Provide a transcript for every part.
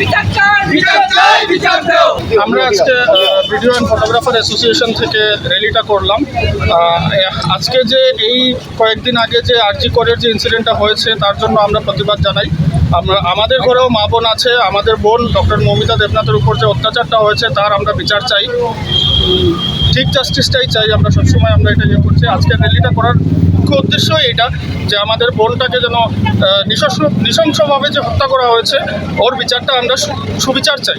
বিচার চাই বিচার চাই বিচার দাও আমরা আজকে ভিডিও অ্যান্ড ফটোগ্রাফার অ্যাসোসিয়েশন থেকে র্যালিটা করলাম। আজকে যে এই কয়েকদিন আগে যে আরজি করের যে ইনসিডেন্টটা হয়েছে তার জন্য আমরা প্রতিবাদ জানাই। আমরা আমাদের ঘরেও মা বোন আছে আমাদের বোন ডক্টর মমিতা দেবনাথের উপর যে অত্যাচারটা হয়েছে তার আমরা বিচার চাই। ঠিক জাস্টিসটাই চাই, আমরা সবসময় আমরা এটা ইয়ে করছি। আজকের র্যালিটা করার মুখ্য উদ্দেশ্যই এটা যে আমাদের বোনটাকে যেন নৃশংসভাবে যে হত্যা করা হয়েছে, ওর বিচারটা আমরা সুবিচার চাই।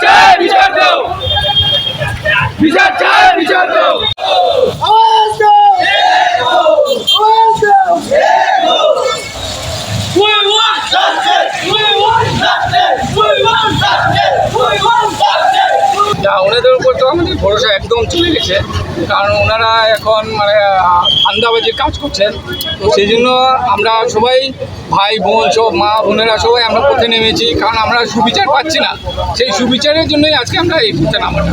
চাই বিচার দাও তো আমাদের ভরসা একদম চলে গেছে। কারণ ওনারা এখন মানে আন্দাবাজির কাজ করছেন। তো সেই জন্য আমরা সবাই, ভাই, বোন, সব মা, বোনেরা সবাই আমরা পথে নেমেছি। কারণ আমরা সুবিচার পাচ্ছি না। সেই সুবিচারের জন্যই আজকে আমরা এই পথে নামাটা